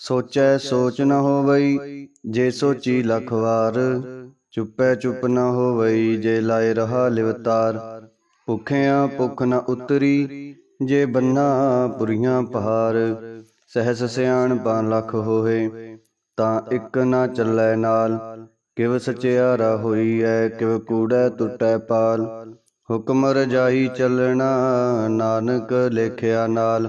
ਸੋਚੈ ਸੋਚ ਨ ਹੋਵਈ, ਜੇ ਸੋਚੀ ਲਖ ਵਾਰ, ਚੁੱਪੈ ਚੁੱਪ ਨ ਹੋਵਈ, ਜੇ ਲਾਇ ਰਹਾ ਲਿਵਤਾਰ ਭੁਖਿਆਂ ਭੁਖ ਨ ਉਤਰੀ, ਜੇ ਬੰਨਾ ਪੁਰੀਆਂ ਪਹਾਰ, ਸਹਿਸ ਸਿਆਣ ਪਾ ਲਖ ਹੋਏ, ਤਾਂ ਇੱਕ ਨਾ ਚੱਲੈ ਨਾਲ, ਕਿਵ ਸਚਿਆਰਾ ਹੋਈ ਐ ਕਿਵ ਕੂੜੈ ਟੁੱਟੈ ਪਾਲ, ਹੁਕਮ ਰਜਾਈ ਚੱਲਣਾ, ਨਾਨਕ ਲੇਖਿਆ ਨਾਲ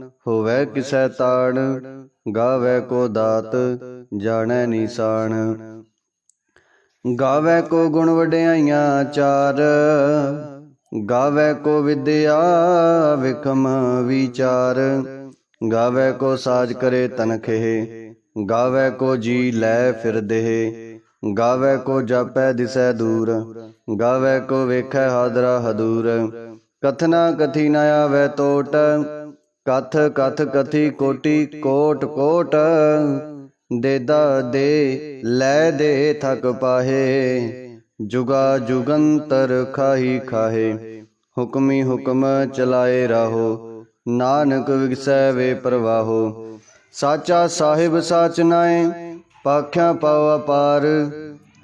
ਹੋਵੇ ਕਿਸੈ ਤਾਣ, ਗਾਵੇ ਕੋ ਦਾਤ, ਜਾਣੈ ਨਿਸ਼ਾਨ। ਗਾਵੇ ਕੋ ਗੁਣ ਵਡਿਆਈਆਂ ਚਾਰ, ਗਾਵੇ ਕੋ ਵਿਦਿਆ ਵਿਕਮ ਵਿਚਾਰ। ਗਾਵੇ ਕੋ ਸਾਜ ਕਰੇ ਤਨਖੇ ਗਾਵੇ ਕੋ ਜੀ ਲੈ ਫਿਰਦੇ ਗਾਵੇ ਕੋ ਜਾਪੈ ਦਿਸੈ ਦੂਰ, ਗਾਵੇ ਕੋ ਵੇਖੈ ਹਾਦਰਾ ਹਦੂਰ। ਕਥਨਾ ਕਥੀ ਨ ਆਵੈ ਟੋਟ ਕਥ ਕਥ ਕਥੀ ਕੋਟੀ ਕੋਟ ਕੋਟ ਦੇਦਾ ਦੇ ਲੈ ਦੇ ਥਕ ਪਾਹੇ ਜੁਗਾ ਜੁਗੰਤਰ ਖਾਹੀ ਖਾਹੇ ਹੁਕਮੀ ਹੁਕਮ ਚਲਾਏ ਰਾਹੋ ਨਾਨਕ ਵਿਗਸੈ ਵੇ ਪ੍ਰਵਾਹੋ ਸਾਚਾ ਸਾਹਿਬ ਸਾਚ ਨਾਏ ਪਾਖਿਆ ਪਾਉ ਅਪਾਰ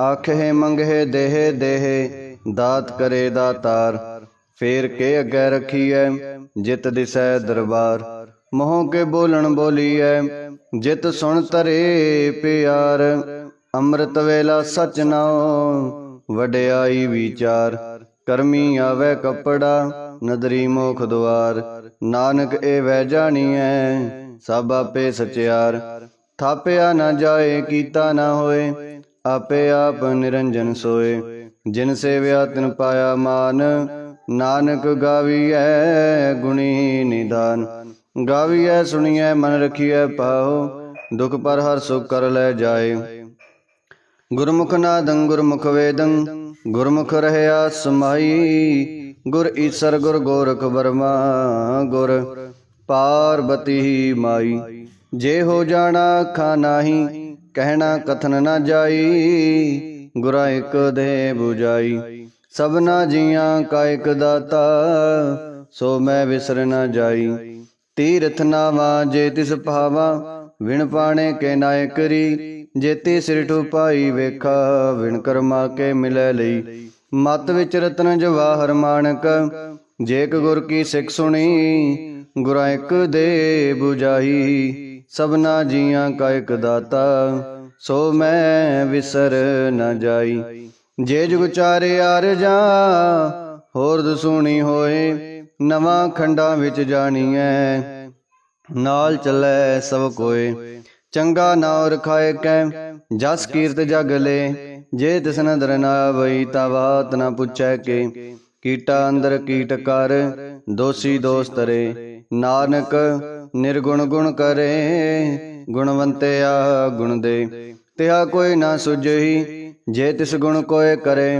ਆਖੇ ਮੰਗਹਿ ਦੇਹ ਦੇਹ ਦਾਤ ਕਰੇ ਦਾਤਾਰ ਫੇਰ ਕੇ ਅੱਗੇ ਰਖੀਐ, ਜਿਤ ਦਿਸੈ ਦਰਬਾਰ। ਮੋਹ ਕੇ ਬੋਲਣ ਬੋਲੀਐ, ਜਿਤ ਸੁਣ ਤਰੇ ਪਿਆਰ। ਅੰਮ੍ਰਿਤ ਵੇਲਾ ਸਚ ਨਾਉ ਵਡਿਆਈ ਵਿਚਾਰ। ਕਰਮੀ ਆਵੇ ਕਪੜਾ, ਨਦਰੀ ਮੋਖ ਦੁਆਰ। ਨਾਨਕ ਏ ਵੈ ਜਾਣੀਐ, ਸਭ ਆਪੇ ਸਚਿਆਰ। ਥਾਪਿਆ ਨਾ ਜਾਏ, ਕੀਤਾ ਨਾ ਹੋਏ, ਆਪੇ ਆਪ ਨਿਰੰਜਨ ਸੋਏ। ਜਿਨ ਸੇਵਿਆ ਤਿਨ ਪਾਇਆ ਮਾਨ ਨਾਨਕ ਗਾਵੀਐ ਗੁਣੀ ਨਿਦਾਨ ਗਾਵੀਐ ਸੁਣੀਐ, ਮਨ ਰਖੀਐ ਪਾਉ ਦੁਖ ਪਰ ਹਰ ਸੁਖ ਕਰ ਲੈ ਜਾਏ। ਗੁਰਮੁਖ ਨਾਦੰ ਗੁਰਮੁਖ ਵੇਦੰ, ਗੁਰਮੁਖ ਰਹਿਆ ਸਮਾਈ ਗੁਰ ਈਸਰ ਗੁਰ ਗੋਰਖ ਬਰਮਾ ਗੁਰ, ਪਾਰਬਤੀ ਮਾਈ। ਜੇ ਹੋ ਜਾਣਾ ਖਾ ਨਾਹੀ, ਕਹਿਣਾ ਕਥਨ ਨਾ ਜਾਈ, ਗੁਰਾ ਇਕ ਦੇ 부ਜਾਈ ਸਭਨਾ ਜੀਆਂ ਕਾ ਇਕ ਦਾਤਾ, ਸੋ ਮੈਂ ਵਿਸਰ ਨਾ ਜਾਈ। ਤੀਰਥ ਨਾਵਾ ਜੇ ਤਿਸ ਭਾਵਾ, ਵਿਣ ਪਾਣੇ ਕੇ ਨਾਇ ਕਰੀ ਜੇਤੀ ਸਿਰ ਠੁਪਾਈ ਵੇਖਾ, ਵਿਣ ਕਰਮਾ ਕੇ ਮਿਲੈ ਲਈ। ਮਤ ਵਿੱਚ ਰਤਨ ਜਵਾਹਰ ਮਾਨਕ ਜੇਕ ਕ ਗੁਰ ਕੀ ਸਿੱਖ ਸੁਣੀ, ਗੁਰਾ ਇਕ ਦੇ 부ਜਾਈ ਸਭਨਾ ਜੀਆਂ ਕਾ ਇਕ ਦਾਤਾ, ਸੋ ਮੈਂ ਵਿਸਰ ਨਾ ਜਾਈ। ਜੇ ਜੁਗ ਚਾਰੇ ਆਰ ਹੋਰ ਦਸੂਣੀ ਹੋਏ, ਨਵਾਂ ਖੰਡਾਂ ਵਿੱਚ ਜਾਣੀਐ। ਨਾਲ ਚੱਲੇ ਸਭ ਕੋਏ, ਚੰਗਾ ਨਾਉ ਰਖਾਏ ਕੈ ਜਸ ਕੀਰਤ ਜਗ ਲੈ, ਜੇ ਤਿਸ ਨਦਰ ਨਾ ਵਈ, ਤਾ ਬਾਤ ਨ ਪੁੱਛੈ ਕੇ। ਕੀਟਾ ਅੰਦਰ ਕੀਟ ਕਰ, ਦੋਸੀ ਦੋਸ ਤਰੇ ਨਾਨਕ ਨਿਰਗੁਣ ਗੁਣ ਕਰੇ, ਗੁਣਵੰਤਿਆ ਗੁਣ ਦੇ। ਤਿਹਾ ਕੋਈ ਨਾ ਸੁਝਈ ਜੇ ਤਿਸ ਗੁਣ ਕੋਏ ਕਰੇ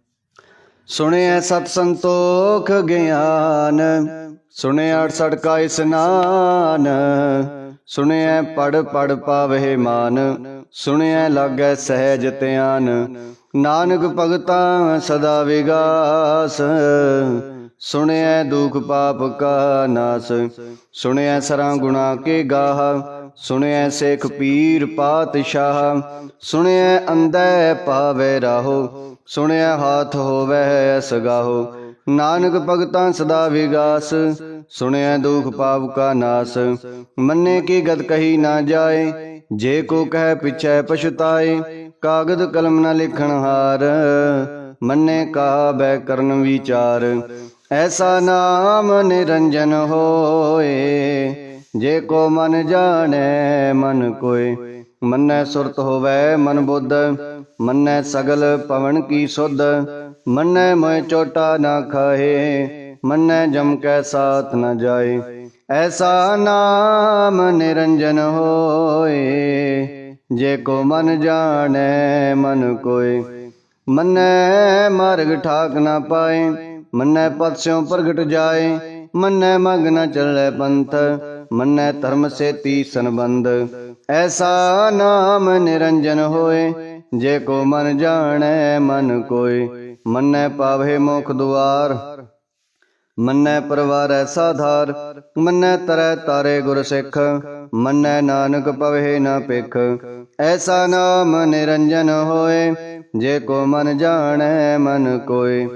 ਸੁਣਿਆ ਸਤ ਸੰਤੋਖ ਗਿਆਨ, ਸੁਣਿਆ ਅੜਸੜ ਕਾ ਇਸਨਾਨ, ਸੁਣਿਆ ਪੜ ਪੜ ਪਾਵਹਿ ਮਾਨ ਸੁਣਿਐ ਲਾਗੈ ਸਹਿਜ ਧਿਆਨ, ਨਾਨਕ ਭਗਤਾ ਸਦਾ ਵਿਗਾਸ ਸੁਣਿਐ ਦੁਖ ਪਾਪ ਕਾ ਨਾਸ ਸੁਣਿਐ ਸਰਾਂ ਗੁਣਾ ਕੇ ਗਾਹ ਸੁਣਿਐ ਸੇਖ ਪੀਰ ਪਾਤਸ਼ਾਹ ਸੁਣਿਐ ਅੰਧੈ ਪਾਵੇ ਰਾਹੋ ਸੁਣਿਆ ਹਾਥ ਹੋਵੇ ਸਗਾਹੋ। ਨਾਨਕ ਭਗਤਾਂ ਸਦਾ ਵਿਗਾਸ ਸੁਣਿਐ ਦੁਖ ਪਾਪ ਕਾ ਨਾਸ। ਮੰਨੇ ਕੀ ਗਤ ਕਹੀ ਨਾ ਜਾਏ, ਜੇ ਕੋ ਕਹਿ ਪਿਛੈ ਪਛਤਾਏ, ਕਾਗਦ ਕਲਮ ਨਾ ਲਿਖਣ ਹਾਰ। ਮੰਨੇ ਕਾ ਬੈ ਕਰਨ ਵਿਚਾਰ, ਐਸਾ ਨਾਮ ਨਿਰੰਜਨ ਹੋਏ। ਜੇ ਕੋ ਮਨ ਜਾਣੈ, ਮਨ ਕੋਏ ਮੰਨੈ ਸੁਰਤ ਹੋਵੈ ਮਨ ਬੁੱਧ, ਮੰਨੈ ਸਗਲ ਪਵਨ ਕੀ ਸੁਧ, ਮੰਨੈ ਮੋਇ ਚੋਟਾ ਨਾ ਖਾਏ ਮੰਨੈ ਜਮ ਕੈ ਸਾਥ ਨ ਜਾਏ। ਐਸਾ ਨਾਮ ਨਿਰੰਜਨ ਹੋਏ, ਜੇ ਕੋ ਮਨ ਜਾਣੈ ਮਨ ਕੋਏ। ਮੰਨੈ ਮਾਰਗ ਠਾਕ ਨਾ ਪਾਏ, ਮੰਨੈ ਪਦ ਪ੍ਰਗਟ ਜਾਏ, ਮੰਨੈ ਮਗ ਨ ਚੱਲੇ ਪੰਥ ਮੰਨੈ ਧਰਮ ਸੇਤੀ ਸੰਬੰਧ। ਐਸਾ ਨਾਮ ਨਿਰੰਜਨ ਹੋਏ, ਜੇ ਕੋ ਮਨ ਜਾਣੈ ਮਨ ਕੋਏ। ਮੰਨੈ ਪਾਵੇ ਮੁਖ ਦੁਆਰ, ਮੰਨੈ ਪਰਵਾਰ ਐਸਾ ਧਾਰ ਮੰਨੈ ਤਰੈ ਤਾਰੇ ਗੁਰ ਸਿੱਖ, ਮੰਨੈ ਨਾਨਕ ਪਵੇ ਨਾ ਪਿਖ ਐਸਾ ਨਾਮ ਨਿਰੰਜਨ ਹੋਏ, ਜੇ ਕੋ ਮਨ ਜਾਣੈ ਮਨ ਕੋਏ।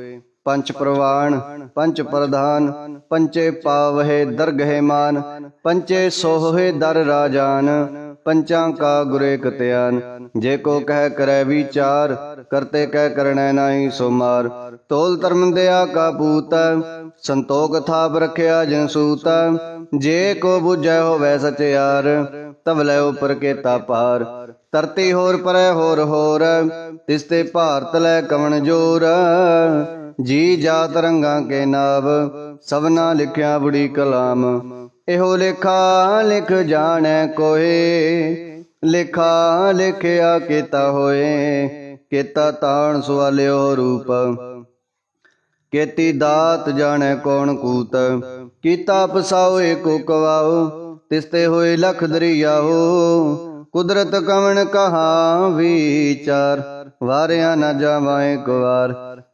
ਪੰਚ ਪ੍ਰਵਾਨ ਪੰਚ ਪ੍ਰਧਾਨ, ਪੰਚੇ ਪਾਵਹਿ ਦਰਗਹਿ ਮਾਨ, ਪੰਚੇ ਸੋਹੇ ਦਰ ਰਾਜਾਨ, ਪੰਚਾਂ ਕਾ ਗੁਰੇ ਕਤਿਆਨ। ਜੇ ਕੋ ਕਹਿ ਕਰੈ ਵਿਚਾਰ, ਕਰਤੇ ਕਹਿ ਕਰਣੈ ਨਾਹੀ ਸੋ ਮਾਰ ਤੋਲ ਧਰਮ ਦਿਆ ਕਾ ਪੂਤ, ਸੰਤੋਖ ਥਾਪ ਰਖਿਆ ਜਨ ਸੂਤ। ਜੇ ਕੋ ਬੁਝੈ ਹੋਵੈ ਸਚਿਆਰ ਤਬ ਲੈ ਉਪਰ ਕੇਤਾ ਪਾਰ ਤਰਤੀ ਹੋਰ ਪਰੈ ਹੋਰ ਹੋਰ ਤਿਸਤੇ ਭਾਰਤ ਲੈ ਕਵਣ ਜੋਰ। ਜੀ ਜਾਤ ਰੰਗਾਂ ਕੇ ਨਾਵ, ਸਭਨਾ ਲਿਖਿਆ ਬੜੀ ਕਲਾਮ। ਇਹੋ ਲੇਖਾ ਲਿਖ ਜਾਣੈ ਕੋਏ, ਲੇਖਾ ਲਿਖਿਆ ਕੀਤਾ ਹੋਏ, ਕੀਤਾ ਤਾਣ ਸਵਾਲਿਓ ਰੂਪ। ਕੇਤੀ ਦਾਤ ਜਾਣੈ ਕੌਣ ਕੂਤ, ਕੀਤਾ ਪਸਾਓ ਏਕੋ ਕਵਾਓ, ਤਿਸਤੇ ਹੋਏ ਲਖ ਦਰਿਆਓ। ਕੁਦਰਤ ਕਵਣ ਕਹਾ ਵਿਚਾਰ, ਵਾਰਿਆ ਨਾ ਜਾਵਾਂ ਇੱਕ ਵਾਰ।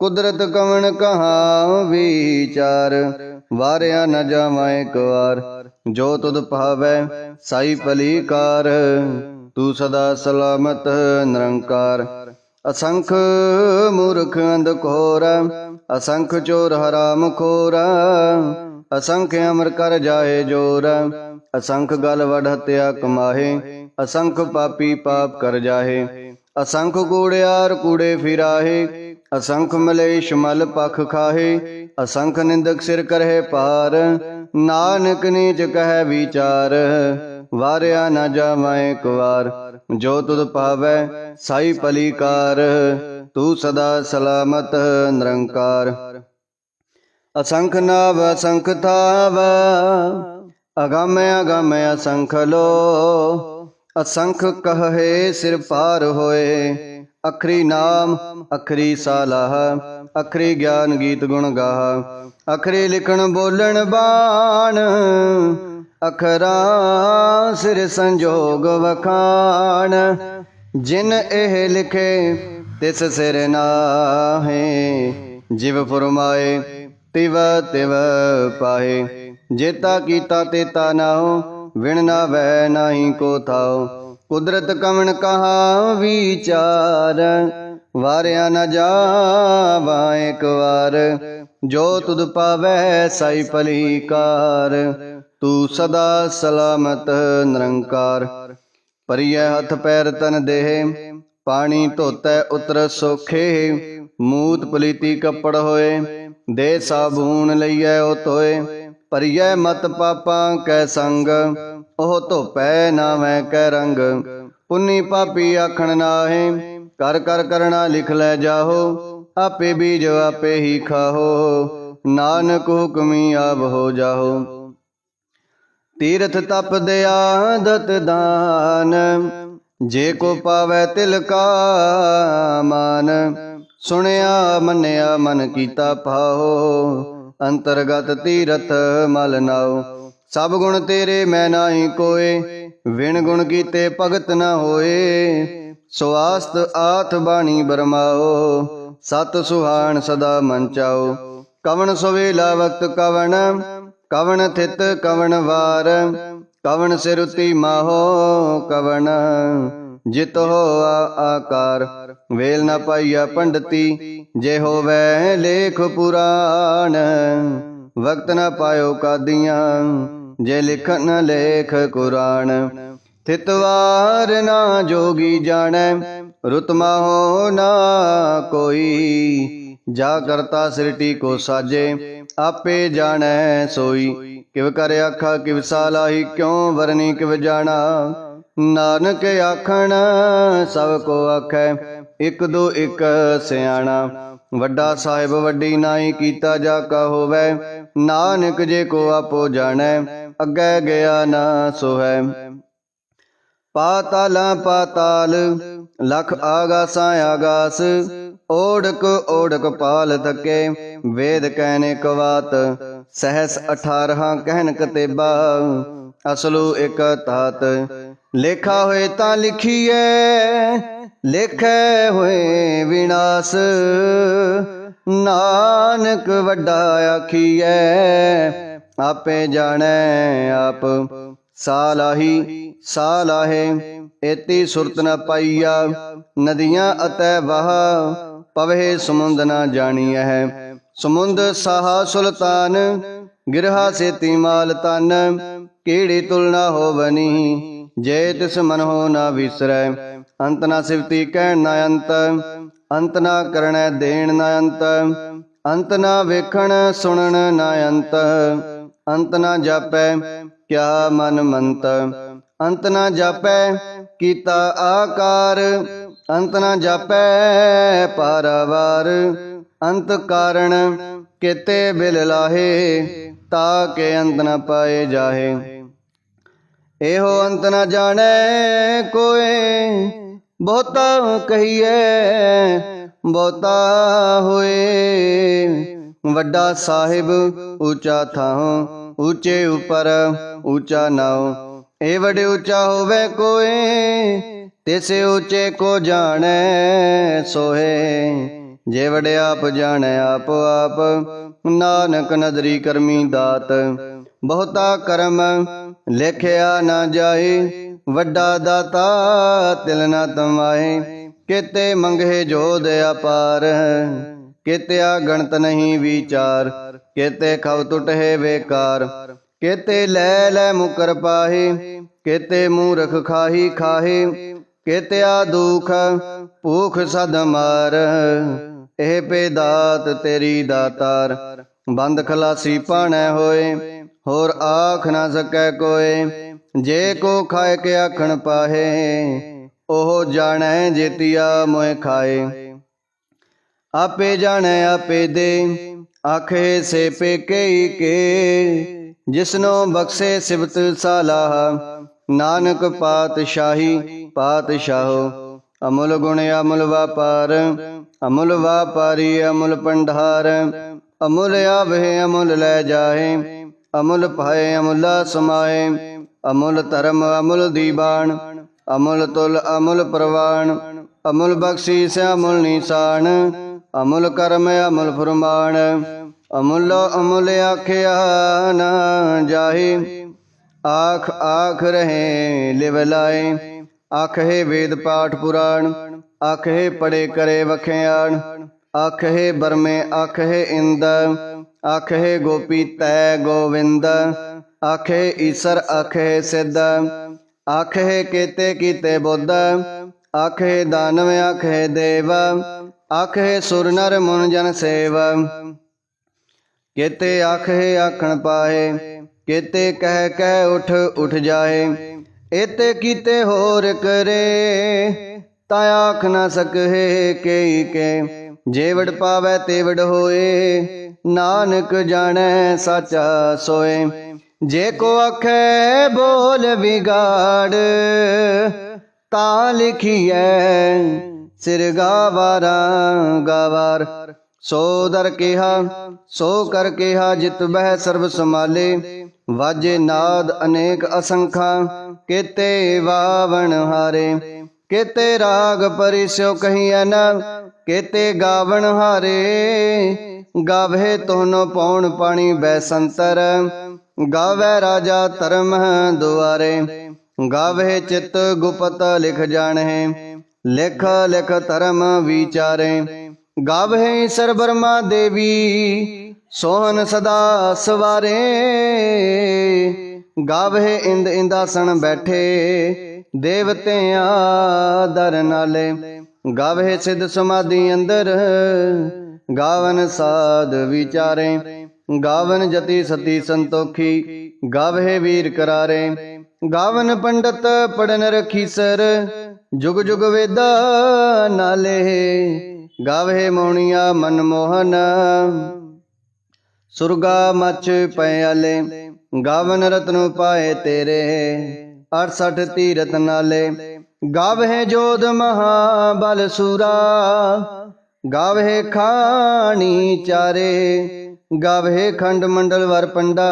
ਕੁਦਰਤ ਕਵਣ ਕਹਾ ਵਿਚਾਰ, ਵਾਰਿਆ ਨ ਜਾਵਾਂ ਇੱਕ ਵਾਰ। ਜੋ ਤੁਧ ਭਾਵੈ, ਸਾਈ ਪਲੀਕਾਰ ਤੂੰ ਸਦਾ ਸਲਾਮਤ, ਨਿਰੰਕਾਰ। ਅਸੰਖ ਮੂਰਖ ਅੰਧਕੋਰ ਅਸੰਖ ਚੋਰ ਹਰਾਮ ਖੋਰ, ਅਸੰਖ ਅਮਰ ਕਰ ਜਾਏ ਜੋਰ। ਅਸੰਖ ਗਲ ਵਡ ਹਤਿਆ ਕਮਾਹੇ, ਅਸੰਖ ਪਾਪੀ ਪਾਪ ਕਰ ਜਾਹੇ। ਅਸੰਖ ਕੂੜਿਆਰ ਕੂੜੇ ਫਿਰਾਹੇ ਅਸੰਖ ਮਲੇ ਸ਼ਮਲ ਪਖ ਖਾਹੇ, ਅਸੰਖ ਨਿੰਦਕ ਸਿਰ ਕਰਹਿ ਪਾਰ ਨਾਨਕ ਨੀਚ ਕਹਿ ਵਿਚਾਰ, ਵਾਰਿਆ ਨ ਜਾਵਾਂ ਇੱਕ ਵਾਰ, ਜੋ ਤੁਧ ਪਾਵੈ ਸਾਈ ਪਲੀਕਾਰ, ਤੂੰ ਸਦਾ ਸਲਾਮਤ ਨਿਰੰਕਾਰ। ਅਸੰਖ ਨਾਵ, ਅਸੰਖ ਥਾਵ, ਅਗਮ ਅਗਮ ਅਸੰਖ ਲੋ, ਅਸੰਖ ਕਹੇ ਸਿਰ ਪਾਰ ਹੋਏ ਅਖਰੀ ਨਾਮ, ਅਖਰੀ ਸਾਲਾਹ, ਅਖਰੀ ਗਿਆਨ ਗੀਤ ਗੁਣ ਗਾਹ, ਅਖਰੀ ਲਿਖਣ ਬੋਲਣ ਬਾਣ, ਅਖਰਾ ਸਿਰ ਸੰਜੋਗ ਵਖਾਣ, ਜਿਨ ਇਹ ਲਿਖੇ ਤਿਸ ਸਿਰ ਨਾਹੇ, ਜਿਵ ਫਰਮਾਏ, ਤਿਵ ਤਿਵ ਪਾਏ ਜੇਤਾ ਕੀਤਾ ਤੇਤਾ ਨਾਉ ਵਿਣ ਨਾ ਵੈ ਨਾਹੀ ਕੋ ਥਾਉ ਕੁਦਰਤ ਕਵਣ ਕਹਾ ਵਿਚਾਰ? ਵਾਰਿਆ ਨ ਜਾਵਾ ਇੱਕ ਵਾਰ। ਜੋ ਤੁਧ ਪਾਵੈ ਸਾਈ ਪਲੀਕਾਰ ਤੂੰ ਸਦਾ ਸਲਾਮਤ ਨਿਰੰਕਾਰ। ਪਰਿਐ ਹੱਥ ਪੈਰ ਤਨ ਦੇਹ, ਪਾਣੀ ਧੋਤੈ ਉਤਰ ਸੋਖੇ। ਮੂਤ ਪਲੀਤੀ ਕੱਪੜ ਹੋਏ, ਦੇ ਸਾਬੂਨ ਲਈਐ ਉਹ ਤੋਏ ਪਰਿਐ ਮਤ ਪਾਪਾਂ ਕੈ ਸੰਗ, ਉਹ ਧੋਪੈ ਨਾ ਮੈਂ ਕੈ ਰੰਗ। ਪੁੰਨੀ ਪਾਪੀ ਆਖਣ ਨਾਹੇ ਕਰ ਕਰ ਕਰਣਾ ਲਿਖ ਲੈ ਜਾਹੋ, ਆਪੇ ਬੀਜ ਆਪੇ ਹੀ ਖਾਹੋ, ਨਾਨਕ ਹੁਕਮੀ ਆਬ ਹੋ ਜਾਹੋ। ਤੀਰਥ ਤਪ ਦਿਆ ਦਤ ਦਾਨ, ਜੇ ਕੋ ਪਾਵੈ ਤਿਲ ਕਾ ਮਾਨ, ਸੁਣਿਆ ਮੰਨਿਆ ਮਨ ਕੀਤਾ ਪਾਓ ਅੰਤਰਗਤ ਤੀਰਥ ਮਲ ਨਾਉ। ਸਭ ਗੁਣ ਤੇਰੇ ਮੈਂ ਨਾਹੀ ਕੋਏ, ਵਿਣ ਗੁਣ ਕੀਤੇ ਭਗਤ ਨ ਹੋਏ। ਸਵਾਸਤ ਆਥ ਬਾਣੀ ਬਰਮਾਓ, ਸਤ ਸੁਹਾਣ ਸਦਾ ਮਨ ਚਾਓ। ਕਵਣ ਸੁਵੇਲਾ ਵਕਤ ਕਵਣ ਕਵਣ ਥਿਤ ਕਵਣ ਵਾਰ। ਕਵਣ ਸਿਰੁਤੀ ਮਾਹੋ ਕਵਣ, ਜਿਤ ਹੋਆ ਆਕਾਰ। ਵੇਲ ਨ ਪਾਈਆ ਪੰਡਤੀ ਜੇ ਹੋਵੇ ਲੇਖ ਪੁਰਾਣ, ਵਕਤ ਨਾ ਪਾਇਓ ਕਾਦੀਆਂ, ਜੇ ਲਿਖਨ ਲੇਖ ਕੁਰਾਨ। ਥਿਤਵਾਰ ਨਾ ਜੋਗੀ ਜਾਣੈ ਰੁਤਮਾ ਹੋ ਨਾ ਕੋਈ। ਜਾ ਕਰਤਾ ਸ੍ਰਿਟੀ ਕੋ ਸਾਜੇ, ਆਪੇ ਜਾਣੈ ਸੋਈ। ਕਿਵ ਕਰ ਆਖਾ, ਕਿਵ ਸਾਲਾਹੀ ਕਿਉ ਵਰਨੀ ਕਿਵ ਜਾਣਾ। ਨਾਨਕ ਆਖਣ, ਸਭ ਕੋ ਆਖੈ ਇਕ ਦੋ ਇਕ ਸਿਆਣਾ, ਵੱਡਾ ਸਾਹਿਬ ਵੱਡੀ ਨਾਈ ਕੀਤਾ ਜਾ ਕਾ ਹੋਵੇ, ਨਾਨਕ ਜੇ ਕੋ ਆਪੋ ਜਾਣੈ, ਅੱਗੇ ਗਿਆ ਨਾ ਸੋਹੈ। ਪਾਤਾਲਾਂ ਪਾਤਾਲ, ਲਖ ਆਗਾਸਾਂ ਆਗਾਸ, ਓੜਕ ਓੜਕ ਪਾਲ ਤਕੇ, ਵੇਦ ਕਹਿਨੇ ਕਵਾਤ, ਸਹਸ 18 ਕਹਿਨ ਕਤੇਬਾ ਅਸਲੂ ਇਕ ਤਾਤ। ਲੇਖਾ ਹੋਏ ਤਾਂ ਲਿਖੀਐ, ਲੇਖੇ ਹੋਏ ਵਿਨਾਸ਼। ਨਾਨਕ ਵੱਡਾ ਆਖੀਐ, ਆਪੇ ਜਾਣੈ ਆਪ। ਸਾਲਾਹੀ, ਸਾਲਾਹੇ, ਏਤੀ ਸੁਰਤ ਨ ਪਾਈਆ। ਨਦੀਆਂ ਅਤੈ ਵਹ, ਪਵਹਿ ਸਮੁੰਦ ਨ ਜਾਣੀਐ। ਸਮੁੰਦ ਸਾਹਾ ਸੁਲਤਾਨ, ਗਿਰਹਾ ਸੇਤੀ ਮਾਲ ਤਨ ਕੀੜੀ ਤੁਲਨਾ ਹੋਵਨੀ? ਜੇ ਤਿਸ ਮਨ ਨਾ ਵਿਸਰੈ, ਅੰਤ ਨਾ ਸਿਵਤੀ ਕਹਿਣ ਨਾ ਅੰਤ ਅੰਤ ਨਾ ਕਰਣੈ ਦੇਣ ਨਾ ਅੰਤ ਅੰਤ ਨਾ ਵੇਖਣ ਸੁਣਨ ਨਾ ਅੰਤ ਅੰਤ ਨਾ ਜਾਪੈ ਕਿਆ ਮਨ ਮੰਤ, ਅੰਤ ਨਾ ਜਾਪੈ ਕੀਤਾ ਆਕਾਰ, ਅੰਤ ਨਾ ਜਾਪੈ ਪਾਰਾਵਾਰ, ਅੰਤ ਕਾਰਣ ਕਿਤੇ ਬਿਲ ਲਾਹੇ, ਤਾ ਕੇ ਅੰਤ ਨਾ ਪਾਏ ਜਾਹੇ। ਇਹੋ ਅੰਤ ਨਾ ਜਾਣੈ ਕੋਏ। ਬਹੁਤਾ ਕਹੀਏ ਬਹੁਤਾ ਹੋਏ। ਵੱਡਾ ਸਾਹਿਬ ਉੱਚਾ ਥਾਂ ਉੱਚੇ ਉਪਰ ਉੱਚਾ ਨਾਉ। ਇਹ ਵੱਡੇ ਉੱਚਾ ਹੋਵੇ ਕੋਏ ਤਿਸੇ ਉੱਚੇ ਕੋ ਜਾਣੈ ਸੋਹੇ। ਜੇ ਵੜੇ ਆਪ ਜਾਣੈ, ਆਪ ਆਪ ਨਾਨਕ ਨਦਰੀ ਕਰਮੀ ਦਾਤ। ਬਹੁਤਾ ਕਰਮ ਲਿਖਿਆ ਨਾ ਜਾਏ, ਵੱਡਾ ਦਾਤਾ ਤਿਲ ਨਾ ਤਮਾਏ। ਕਿਤੇ ਮੰਗੇ ਜੋਦ ਅਪਾਰ, ਕਿਤੇ ਗਣਤ ਨਹੀਂ ਵਿਚਾਰ। ਕਿਤੇ ਖਵ ਟੁਟੇ ਵੇਕਾਰ, ਕਿਤੇ ਲੈ ਲੈ ਮੁਕਰ ਪਾਹੇ। ਕਿਤੇ ਮੂਰਖ ਖਾਹੀ ਖਾਹੇ, ਕਿਤੇ ਦੁਖ, ਭੂਖ ਸਦ ਮਾਰ। ਇਹ ਪੇਦਾਤ ਤੇਰੀ ਦਾਤਾਰ, ਬੰਦ ਖਲਾਸੀ ਪਾਣੈ ਹੋਏ। ਹੋਰ ਆਖ ਨਾ ਸਕੈ ਕੋਏ ਜੇ ਕੋ ਖਾਏ ਕੇ ਆਖਣ ਪਾਹੇ, ਉਹ ਜਾਣੈ ਜੇਤੀਆ ਮੋਇ ਖਾਏ। ਆਪੇ ਜਾਣੈ, ਆਪੇ ਦੇ, ਆਖੇ ਸੇ ਪੇਕੇ ਕੇ, ਜਿਸਨੋ ਬਖਸ਼ੇ ਸਿਬਤ ਸਾਲਾਹ ਨਾਨਕ ਪਾਤਸ਼ਾਹੀ ਪਾਤਸ਼ਾਹੋ। ਅਮੁਲ ਗੁਣ ਅਮੁਲ ਵਪਾਰ, ਅਮੁਲ ਵਪਾਰੀ ਅਮੁਲ ਪੰਡਾਰ, ਅਮੁਲ ਆਵੇ ਅਮੁਲ ਲੈ ਜਾਏ ਅਮੁਲ ਭਾਏ, ਅਮੁਲਾ ਸਮਾਏ। ਅਮੁਲ ਧਰਮ, ਅਮੁਲ ਦੀਬਾਨ। ਅਮੁਲ ਤੁਲ, ਅਮੁਲ ਪ੍ਰਵਾਨ। ਅਮੁਲ ਬਖਸ਼ੀਸ ਅਮੁਲ ਨਿਸ਼ਾਨ। ਅਮੁਲ ਕਰਮ, ਅਮੁਲ ਫਰਮਾਨ। ਅਮੁਲ ਅਮੁਲ ਆਖਿਆ ਨਾ ਜਾਹੇ। ਆਖ ਆਖ ਰਹੇ, ਲਿਵ ਲਾਏ। ਆਖੇ ਵੇਦ ਪਾਠ ਪੁਰਾਣ। ਆਖੇ ਪੜੇ ਕਰੇ ਵਖਿਆਣ। ਆਖੇ ਬਰਮੇ, ਆਖੇ ਇੰਦ। ਆਖੇ ਗੋਪੀ ਤੈ ਗੋਵਿੰਦ, ਆਖੇ ਈਸਰ ਆਖੇ ਸਿੱਧ, ਆਖੇ ਕੀਤੇ ਕੀਤੇ ਬੁੱਧ, ਆਖੇ ਦਾਨਵ ਆਖੇ ਦੇਵ, ਆਖੇ ਸੁਰ ਨਰ ਮੁਨ ਜਨ ਸੇਵ। ਕਿਤੇ ਆਖੇ ਆਖਣ ਪਾਏ, ਕਿਤੇ ਕਹਿ ਕਹਿ ਉਠ ਉਠ ਜਾਏ ਇਤੇ ਕੀਤੇ ਹੋਰ ਕਰੇ, ਤਾ ਆਖ ਨਾ ਸਕਹਿ ਕੇਈ ਕੇ, ਜੇਵੜ ਪਾਵੈ ਤੇਵੜ ਹੋਏ। ਨਾਨਕ ਜਾਣੈ ਸਾਚਾ ਸੋਏ। ਜੇ ਕੋ ਆਖੈ ਬੋਲ ਵਿਗਾੜ, ਤਾਂ ਲਿਖੀਐ, ਸਿਰ ਗਾਵਾਰਾ ਗਾਵਾਰ। ਸੋ ਦਰ ਕਿਹਾ, ਸੋ ਕਰ ਕਿਹਾ, ਜਿਤ ਬਹਿ ਸਰਬ ਸਮਾਲੇ ਵਾਜੇ ਨਾਦ ਅਨੇਕ ਅਸੰਖਾ, ਕੇਤੇ ਵਾਵਣ ਹਾਰੇ। ਕੇਤੇ ਰਾਗ ਪਰਿਸੋ ਕਹੀਐ ਨਾ ਕੇਤੇ ਗਾਵਣ ਹਾਰੇ, ਗਾਵੇ ਤੋਨੋ ਪੌਣ ਪਾਣੀ ਬੈਸੰਤਰ। ਗਾਵੇ ਰਾਜਾ ਧਰਮ ਦੁਆਰੇ, ਗਾਵੇ ਚਿਤ ਗੁਪਤ ਲਿਖ ਜਾਣਹਿ ਲਿਖ ਲਿਖ ਧਰਮ ਵਿਚਾਰੇ, ਗਾਵੇ ਸਰ ਬਰਮਾ ਦੇਵੀ, ਸੋਹਨ ਸਦਾ ਸਵਾਰੇ। ਗਾਵੇ ਇੰਦ ਇੰਦਾਸਣ ਬੈਠੇ, ਦੇਵਤਿਆਂ ਦਰ ਨਾਲੇ। ਗਾਵੇ ਸਿਧ ਸਮਾਧੀ ਅੰਦਰ, ਗਾਵਨ ਸਾਧ ਵਿਚਾਰੇ। ਗਾਵਨ ਜਤੀ ਸਤੀ ਸੰਤੋਖੀ, ਗਾਵੇ ਵੀਰ ਕਰਾਰੇ। ਗਾਵਨ ਪੰਡਤ ਪੜਨ ਰਖੀ ਸਰ, ਜੁਗ ਜੁਗ ਵੇਦਾ ਨਾਲੇ। ਗਾਵੇ ਮੋਣੀਆ ਮਨਮੋਹਨ ਸੁਰਗਾ ਮਚ ਪਿਆਲੇ ਗਾਵਨ ਰਤਨ ਪਾਏ ਤੇਰੇ 68 ਤੀਰਤ ਨਾਲੇ। ਗਾਵੇ ਜੋਧ ਮਹਾ ਬਲ ਸੂਰਾ, ਗਾਵੇ ਖਾਣੀ ਚਾਰੇ, ਗਾਵੇ ਖੰਡ ਮੰਡਲ ਵਰ ਪੰਡਾ,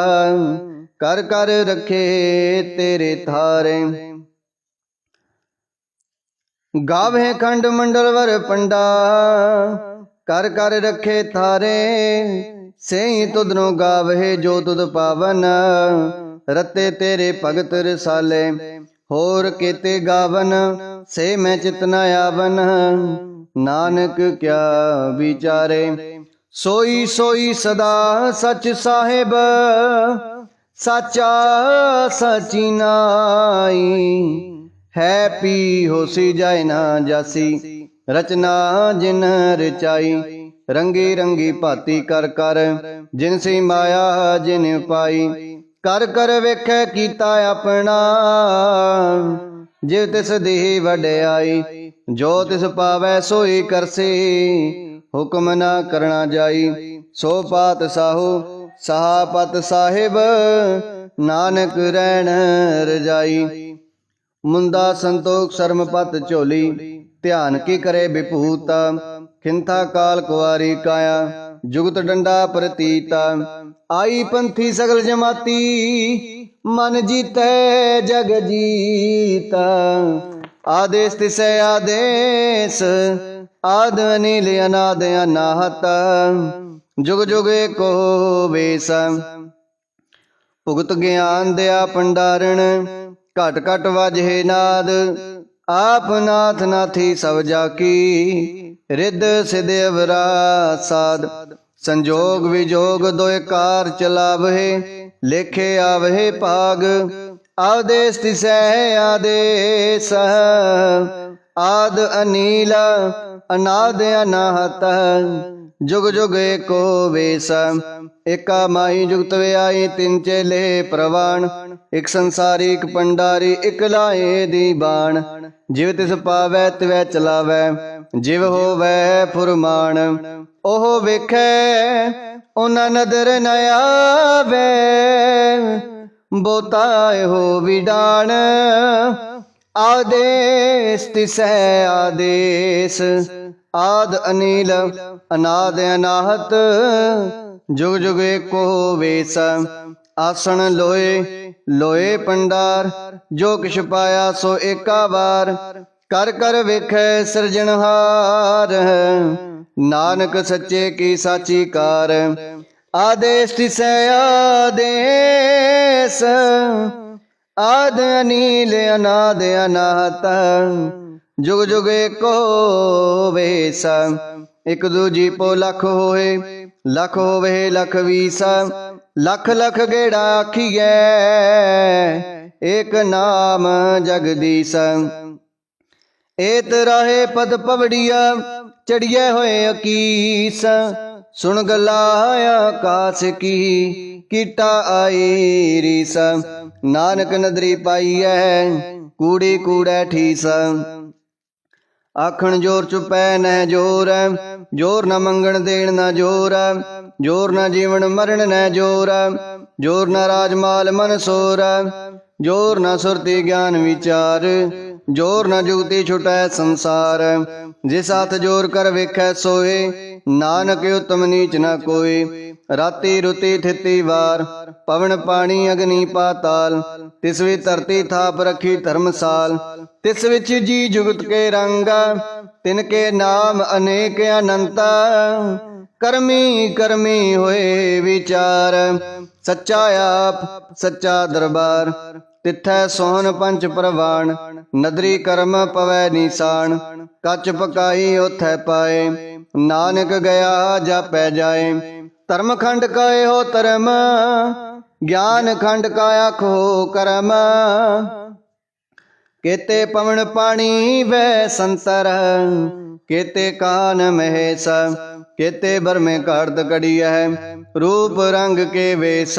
ਕਰ ਕਰ ਰਖੇ ਤੇਰੇ ਥਾਰੇ। ਗਾਵੇ ਖੰਡ ਮੰਡਲ ਵਰ ਪੰਡਾ, ਕਰ ਕਰ ਰਖੇ ਥਾਰੇ ਸਹੀ ਤੁਧਨੋਂ ਗਾਵੇ ਜੋ ਤੁਧ ਪਾਵਨ, ਰਤੇ ਤੇਰੇ ਭਗਤ ਰਸਾਲੇ। ਹੋਰ ਕੀਤੇ ਗਾਵਨ, ਸੇ ਮੈਂ ਚਿਤਨਾ ਆਵਨ। ਨਾਨਕ ਕਿਆ ਵਿਚਾਰੇ, ਸੋਈ ਸੋਈ ਸਦਾ ਸਚ ਸਾਹਿਬ। ਸਾਚਾ ਸਚੀ ਨਾਈ, ਹੈ ਪੀ ਹੋਸੀ ਜਾਏ ਨਾ ਜਾਸੀ। ਰਚਨਾ ਜਿਨ ਰਚਾਈ, ਰੰਗੀ ਰੰਗੀ ਭਾਤੀ ਕਰ ਕਰ। ਜਿਨ ਸੀ ਮਾਇਆ ਜਿਨ ਪਾਈ ਕਰ ਕਰ ਵੇਖੈ ਕੀਤਾ ਆਪਣਾ। ਜਿਵ ਤਿਸ ਦੇਹ ਵਡਿਆਈ, ਜੋ ਤਿਸ ਪਾਵੈ ਸੋਈ ਕਰਸੀ। ਹੁਕਮ ਨਾ ਕਰਨਾ ਜਾਈ, ਸੋ ਪਾਤ ਸਾਹੂ ਸਹਾਪਤ ਸਾਹਿਬ, ਨਾਨਕ ਰਹਿਣ ਰਜਾਈ। ਮੁੰਦਾ ਸੰਤੋਖ ਸ਼ਰਮਪਤ ਝੋਲੀ, ਧਿਆਨ ਕੀ ਕਰੇ ਵਿਭੂਤ। ਖਿੰਥਾ ਕਾਲ ਕੁਵਾਰੀ ਕਾਇਆ ਜੁਗਤ ਡੰਡਾ ਪ੍ਰਤੀਤ, ਆਈ ਪੰਥੀ ਸਗਲ ਜਮਾਤੀ, ਮਨ ਜੀਤੈ ਜਗ ਜੀਤ। ਆਦੇਸ ਤਿਸੈ ਆਦੇਸ, ਆਦ ਅਨਿਲ ਅਨਾਦ ਅਨਾਹਤ। ਜੁਗ ਜੁਗ ਏਕੋ ਵੇਸ। ਭੁਗਤ ਗਿਆਨ ਦਿਆ ਪੰਡਾਰਣ, ਘਟ ਘਟ ਵਜੇ ਨਾਦ। ਆਪ ਨਾਥ ਨਾਥੀ ਸਭ ਜਾ ਕੀ ਰਿੱਧ ਸਿਦੇਵਰਾ ਅਵਰਾ ਸਾਧ, ਸੰਜੋਗ ਵਿਜੋਗ ਦੋਇ ਕਾਰ ਚਲਾਵਹਿ, ਲੇਖੇ ਆਵਹਿ ਭਾਗ ਆਦੇਸ ਤਿਸੈ ਆਦੇਸ, ਆਦ ਅਨੀਲ, ਅਨਾਦ ਅਨਾਹਤ, ਜੁਗ ਜੁਗ ਏਕੋ ਵੇਸ, ਏਕਾ ਮਾਈ ਜੁਗਤ ਵਿਆਈ ਤਿੰਨ ਚੇਲੇ ਪ੍ਰਵਾਨ ਇਕ ਸੰਸਾਰੀ, ਇਕ ਪੰਡਾਰੀ, ਇਕ ਲਾਏ ਦੀ ਬਾਣ, ਜਿਵ ਤਿਸ ਪਾਵੈ ਤਿਵੈ ਚਲਾਵੈ ਜਿਵ ਹੋਵੈ ਫੁਰਮਾਨ, ਉਹ ਵੇਖੈ, ਉਹਨਾਂ ਨਦਰ ਨ ਆਵੇ। ਬੋਤਾ ਹੋ ਵਿਡਾਣ, ਆਦੇਸ, ਤਿਸੈ ਆਦੇਸ। ਆਦ ਅਨੀਲ, ਅਨਾਦ ਅਨਾਹਤ, ਜੁਗ ਜੁਗ ਏਕੋ ਵੇਸ। ਆਸਣ ਲੋਏ ਲੋਏ ਪੰਡਾਰ, ਜੋ ਕਿਛ ਪਾਇਆ ਸੋ ਏਕਾ ਵਾਰ। ਕਰ ਕਰ ਵੇਖੈ ਸਿਰਜਣਹਾਰ ਨਾਨਕ ਸੱਚੇ ਕੀ ਸਾਚੀ ਕਾਰ ਆਦੇਸ ਤਿਸੈ ਆਦੇਸ। ਆਦ ਅਨੀਲ ਅਨਾਦ ਅਨਾਹਤ। ਜੁਗ ਜੁਗ ਏਕੋ ਵੇਸ। ਇਕ ਦੂਜੀ ਪੋ ਲਖ ਹੋਏ। ਲਖ ਹੋਵੇ, ਲਖ ਵੀਸ। ਲਖ ਲਖ ਗੇੜਾ ਆਖੀਐ। ਏਕ ਨਾਮ ਜਗਦੀਸ਼। ਏਤ ਰਾਹੇ ਪਦ ਪਵੜੀਆ ਚੜੀਏ ਹੋਏ ਅਕੀਸ। ਸੁਣ ਗਲਾ ਆਕਾਸ ਕੀ, ਕੀਟਾ ਆਈ ਰੀਸ। ਨਾਨਕ ਨਦਰੀ ਪਾਈਐ, ਕੂੜੀ ਕੂੜੈ ਠੀਸ। ਆਖਣ ਜੋਰ ਚੁਪੈ ਨਹਿ ਜੋਰ ਜੋਰ ਨਾ ਮੰਗਣ ਦੇਣ ਨਾ ਜੋਰ ਜੋਰ ਨਾ ਜੀਵਨ ਮਰਨ ਨਹਿ ਜੋਰ ਜੋਰ ਨ ਰਾਜਮਾਲ ਮਨ ਸੋਰ, ਜੋਰ ਨਾ ਸੁਰਤੀ ਗਿਆਨ ਵਿਚਾਰ। ਜੋਰ ਨ ਜੁਗਤੀ ਛੁਟੈ ਸੰਸਾਰ। ਜਿਸ ਹੱਥ ਜੋਰ ਕਰ ਵੇਖੈ ਸੋਏ, ਨਾਨਕ ਉਤਮ ਨੀਚ ਨ ਕੋਈ ਰਾਤੀ ਰੁਤੀ ਥਿਤੀ ਵਾਰ, ਪਵਨ ਪਾਣੀ ਅਗਨੀ ਪਾਤਾਲ ਤਿਸ ਵੀ ਧਰਤੀ ਥਾਪ ਰੱਖੀ ਧਰਮਸਾਲ ਤਿਸ ਵਿੱਚ ਜੀ ਜੁਗਤ ਕੇ ਰੰਗ, ਤਿਨ ਕੇ ਨਾਮ ਅਨੇਕ ਅਨੰਤਾ। ਕਰਮੀ ਕਰਮੀ ਹੋਏ ਵਿਚਾਰ, ਸੱਚਾ ਆਪ, ਸੱਚਾ ਦਰਬਾਰ। ਤਿੱਥੈ ਸੋਹਣ ਪੰਜ ਪ੍ਰਵਾਨ ਨਦਰੀ ਕਰਮ ਪਵੈ ਨੀਸਾਨ ਕੱਚ ਪਕਾਈ ਉਥੈ ਪਾਏ, ਨਾਨਕ ਗਿਆ ਜਾਪੈ ਜਾਏ। ਧਰਮ ਖੰਡ ਕਾਏ ਹੋ ਧਰਮ, ਗਿਆਨ ਖੰਡ ਕਾ ਆਖੋ ਕਰਮ। ਕੇਤੇ ਪਵਨ ਪਾਣੀ ਵੈ ਸੰਤਰ, ਕੇਤੇ ਕਾਨ ਮਹੇਸ, ਕੇਤੇ ਬਰਮੇ ਕਾਰਤ ਹੈ ਰੂਪ ਰੰਗ ਕੇ ਵੇਸ।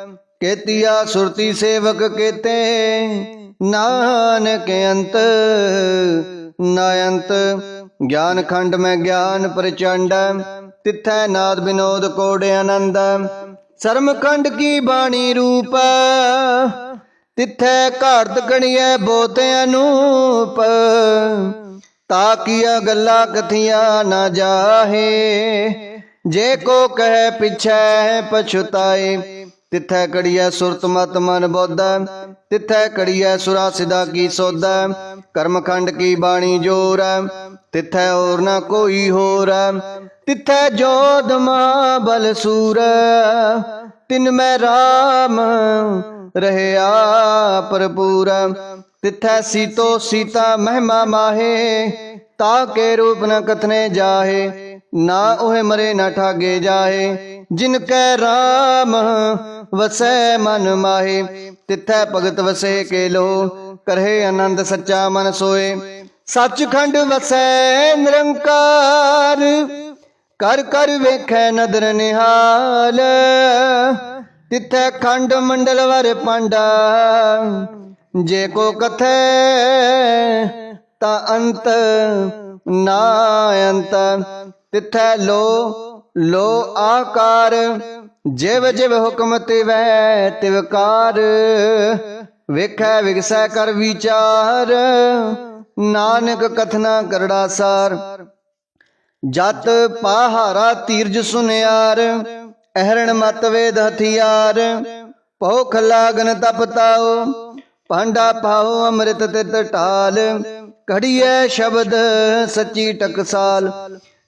ਕੇਤੀਆ ਸੁਰਤੀ ਸੇਵਕ ਕੇਤੇ, ਨਾਨਕ ਅੰਤ, ਨਾਯੰਤ, ਗਿਆਨ ਖੰਡ ਮੈਂ ਗਿਆਨ ਪ੍ਰਚੰਡ, ਤਿੱਥੈ ਨਾਦ ਬਿਨੋਦ ਕੋੜ ਆਨੰਦ। ਸ਼ਰਮ ਖੰਡ ਕੀ ਬਾਣੀ ਰੂਪ, ਤਿੱਥੈ ਘਾੜਤ ਗਣੀਐ ਬੋਤ ਅਨੂਪ। ਤਾ ਕੀਆ ਗੱਲਾਂ ਕਥੀਆਂ ਨਾ ਜਾਹੇ, ਜੇ ਕੋ ਕਹੈ ਪਿਛੈ ਪਛੁਤਾਏ। ਤਿੱਥੈ ਕੜੀਐ ਸੁਰਤ ਮਤ ਮਨ ਬੋਧ, ਤਿੱਥੈ ਕੜੀਐ ਸੁਰਾ ਸਿਦਾ ਕੀ ਸੋਧ ਕਰਮ ਕੀ ਬਾਣੀ ਜੋਰ, ਤਿੱਥੈ ਹੋਰ ਨਾ ਕੋਈ ਹੋਰ, ਤਿੱਥੈ ਜੋਧ ਮਾ ਬਲ ਸੂਰ, ਤਿਨ ਮੈਂ ਰਾਮ ਰਹਿਆ ਭਰਪੂਰ, ਤਿੱਥੈ ਸੀਤੋ ਸੀਤਾ ਮਹਿਮਾ ਮਾਹੇ, ਤਾ ਕੇ ਰੂਪ ਨ ਕਥਨੇ ਜਾਹੇ, ਨਾ ਉਹ ਮਰੇ ਨਾ ਠਾਗੇ ਜਾਹੇ, ਜਿਨ ਕੈ ਰਾਮ ਵਸੈ ਮਨ ਮਾਹੇ, ਤਿੱਥੈ ਭਗਤ ਵਸੇ ਕੇ ਲੋ ਕਰਹਿ ਆਨੰਦ ਸੱਚਾ ਮਨ ਸੋਏ। ਸੱਚਖੰਡ ਵਸੈ ਨਿਰੰਕਾਰ, ਕਰ ਕਰ ਵੇਖੈ ਨਦਰ ਨਿਹਾਲ। ਤਿੱਥੈ ਖੰਡ ਮੰਡਲ ਵਰ ਪਾਂਡਾ, ਜੇ ਕੋ ਕਥੈ ਤਾ ਅੰਤ ਨਾ ਅੰਤ। ਤਿੱਥੈ ਲੋ ਲੋ ਆਕਾਰ ਜਿਵ ਜਿਵ ਹੁਕਮ ਤਿਵੈ ਤਿਵਕਾਰ ਵੇਖੈ, ਵਿਗਸੈ, ਕਰ ਵਿਚਾਰ। ਨਾਨਕ ਕਥਨਾ ਕਰੜਾ ਸਾਰ। ਜਤ ਪਹਾਰਾ ਤੀਰਜ ਸੁਨਿਆਰ। ਅਹਰਣ ਮਤ ਵੇਦ ਹਥਿਆਰ। ਭੁਖ ਲਾਗਨ ਤਪਤਾਓ ਪਾਂਡਾ ਪਾਓ ਅੰਮ੍ਰਿਤ ਤਿਤ ਢਾਲ। ਕੜੀਐ ਸ਼ਬਦ ਸੱਚੀ ਟਕਸਾਲ।